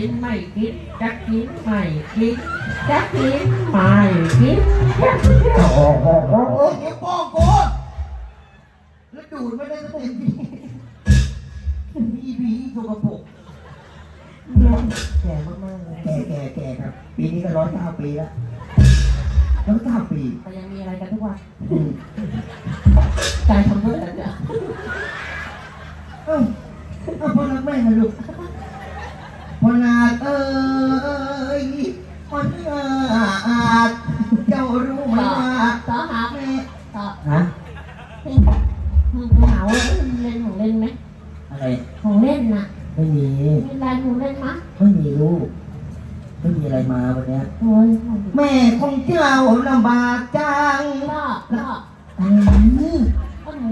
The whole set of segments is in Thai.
กินไม่กินจะกินไม่กินจะกินไม่กินจะกินโอ้โหโอ้โหเดี๋ยวป้องกูแล้วดูดไม่ได้สักทีพี่ผีสกปรกแก่มากๆเลยแก่แก่แก่ครับ ปีนี้ก็ร้อยเก้าปีแล้วร้อยเก้าปีแต่ยังมีอะไรกันทุกวันใจทำด้วยอะไรเนี่ยเอ้าเอาพ่อรักแม่นะลูก พ่อนาคเอ้ยพ่อนาคเจ้ารู้ไหมต่อว่าต่อหาแม่ต่อฮะเหงาเล่นของเล่นไหมอะไรของเล่นน่ะไม่มีมีอะไรของเล่นมะไม่มีลูกไม่มีอะไรมาวันเนี้ยโอ้ยแม่ของเจ้าลำบากจังพ่อพ่ออะไรนี่ไอ้หนู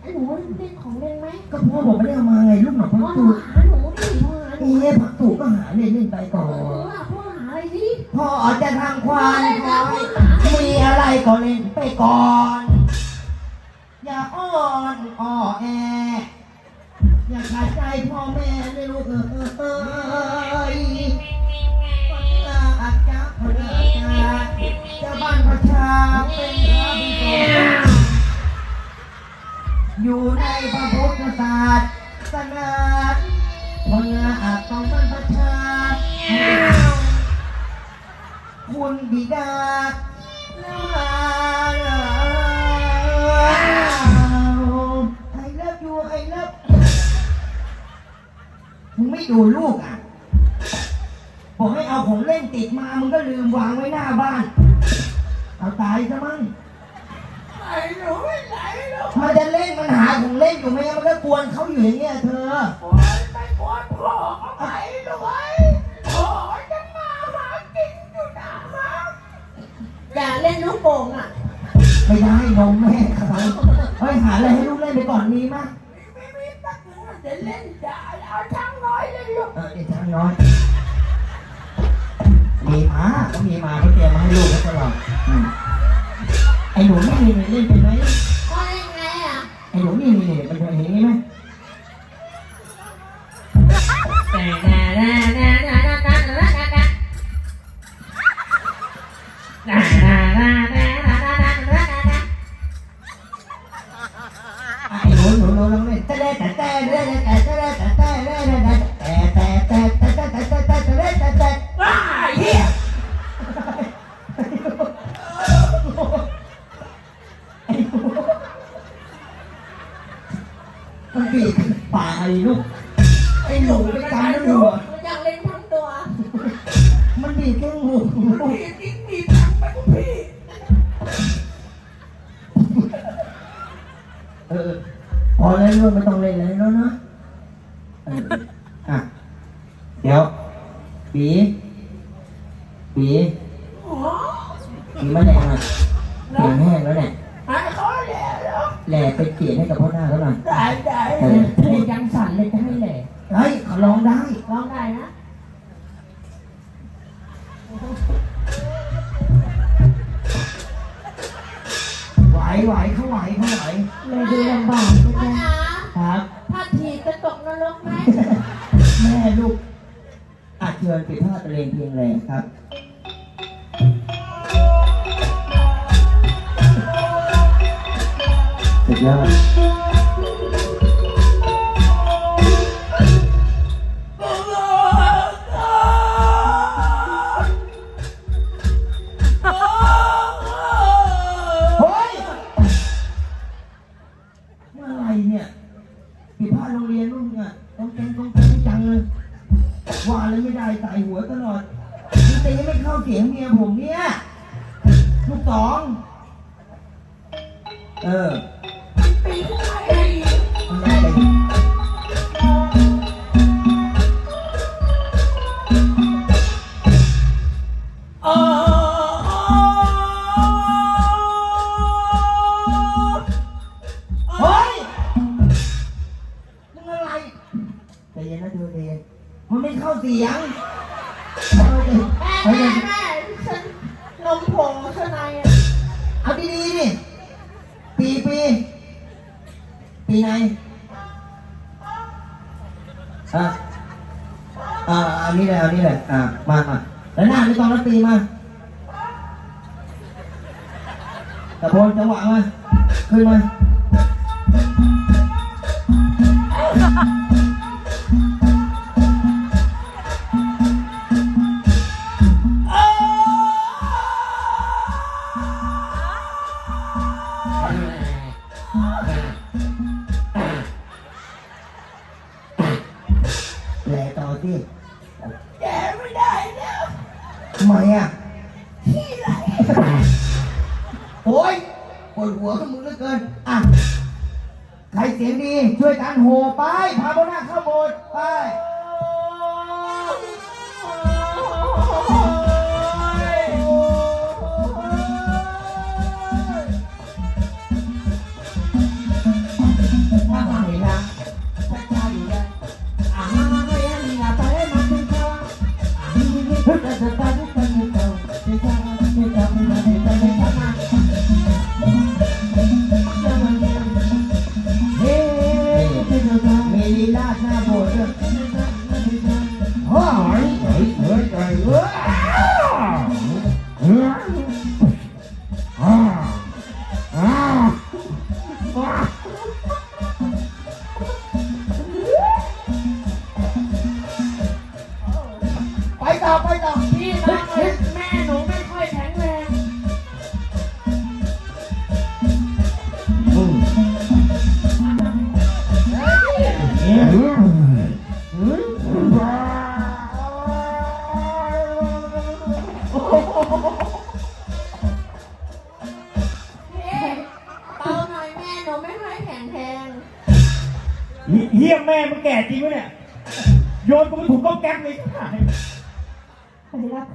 ไอ้หนูเล่นของเล่นไหมก็พ่อบอกไม่ได้เอามาไงลูกหนอกพัพ่กอตูหาหนูดิ พ่อหาหนูเอ๊ะพักตูก็หาเล่นเล่นไปก่อหนูนอะพ่อหาอะไรดิพ่อจะทำควายคอยมีอะไรก็เล่นไปก่อน อย่าอ้อนอ้อแอ อย่าขาดใจพ่อแม่เลยลูกเออเออเอยอาจจะพอดีจะจะบ้านประชาเป็นพระบิดาอยู่ในพระพุทธศาสนา คนละอาจต้องบ้านประชาคุณบิดาไอ้เลิฟยูไอ้เลิฟมึงไม่ดูลูกอะ บอกให้เอาของเล่นติดมา มึงก็ลืมวางไว้หน้าบ้าน เอาตายซะมั้งไอ้หนูไม่ไหนหรอกมันจะเล่นมันหาของเล่นอยู่ไหมมันก็กวนเขาอยู่อย่างเงี้ยเธอไปกวนพ่อไปด้วยพ่อจะมาหากินอยู่นะมาอย่าเล่นลูกโป่งอะ ไม่ได้นมแม่เขาเฮ้ยหาอะไรให้ลูกเล่นไปก่อนมีมั้ยไม่มีตังค์จะเล่นจะเอาช่างน้อยเลยลูกเออเด็กช่างน้อย มีมาเขามีมาเขาเตรียมมาให้ลูกเขาตลอดอืมไอ้หนูนี่มีเล่นเป็นไหมว่ายังไงอะ ไอ้หนูนี่มีเนี่ยมันเคยเห็นอย่างนี้ไหม มันบีบปากไอ้ลูก พี่กิ๊กมีตังค์ไปคุณพี่ เออพอแล้วลูกไม่ต้องเล่นแล้วแล้วนะเอออะเดี๋ยวปีปีปีมะแรงอะเสียงแห้งแล้วเนี่ยหายเขาแล้วเหรอแหล่ไปเขียนให้กับพ่อหน้าเขาหน่อยได้ได้เพลงยังสั่นเลยจะให้แหล่เฮ้ยเขาร้องได้ ร้องได้นะ เขาไหวเขาไหวเลยดูลำบากนะจ๊ะครับ ถ้าถีบจะตกนรกไหมแม่ลูกอาเชิญไปทอดตะเลงเพียงแรงครับ สุดยอด ว่าเลยไม่ได้ใส่หัวตลอดตีไม่เข้าเสียงเมียผมเนี่ย ลูกสอง เออ แม่แม่ฉันนมโผงข้างในอะเอาดีดีๆปีปีปีไหนอะอ่าอันนี้แหละอันนี้แหละอะมามาแล้วหน้าไม่ต้องรับปีมาตะโพนจังหวะมาขึ้นมา อะใครเสียงดี ช่วยกันโหไป พาพวกหน้าเข้าโบสถ์ไป Yeah.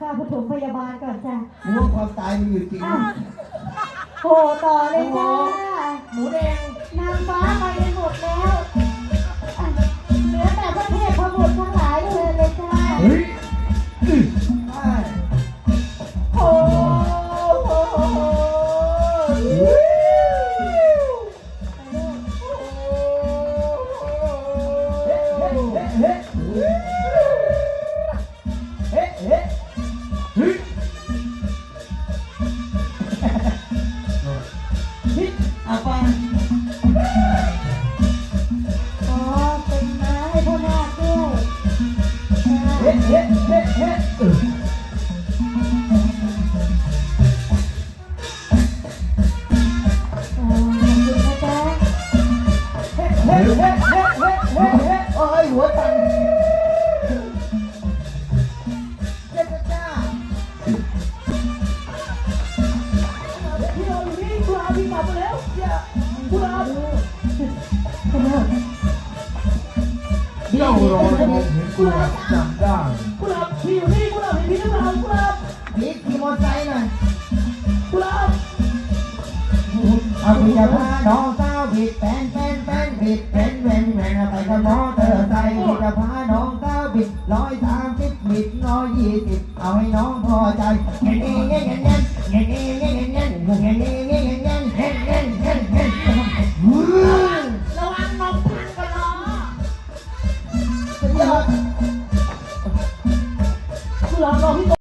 ค่าผู้ถมพยาบาลก่อนจ้ะมึงว่าความตายมีอยู่จริง อะโหต่อเลยจ้าหมูแดง นางฟ้าไปกันหมดแล้ว หัวตันเจ้าจ้าพี่ราอยู่นี่คุณอาพี่กลับมาแล้วอย่าคุณอาขอบคุณเจ้ารอมองเห็นกูจำได้คุณอาพี่อยู่นี่คุณอาเห็นพี่หรือเปล่าคุณอาพีทขี่มอเตอร์ไซค์หน่อยคุณอาเอาพี่จะพาน้องสาวผิดแฟนแฟนแฟนผิดเป็นแฟนแฟนไปกับมอเต บุรพาน้องเต้าบิดล้อยสามติดบิดน้อยยี่สิดเอาให้น้องพอใจเงี้ยเงี้ยเงี้ยเงี้ยเงี้ยเงี้ยเงี้ย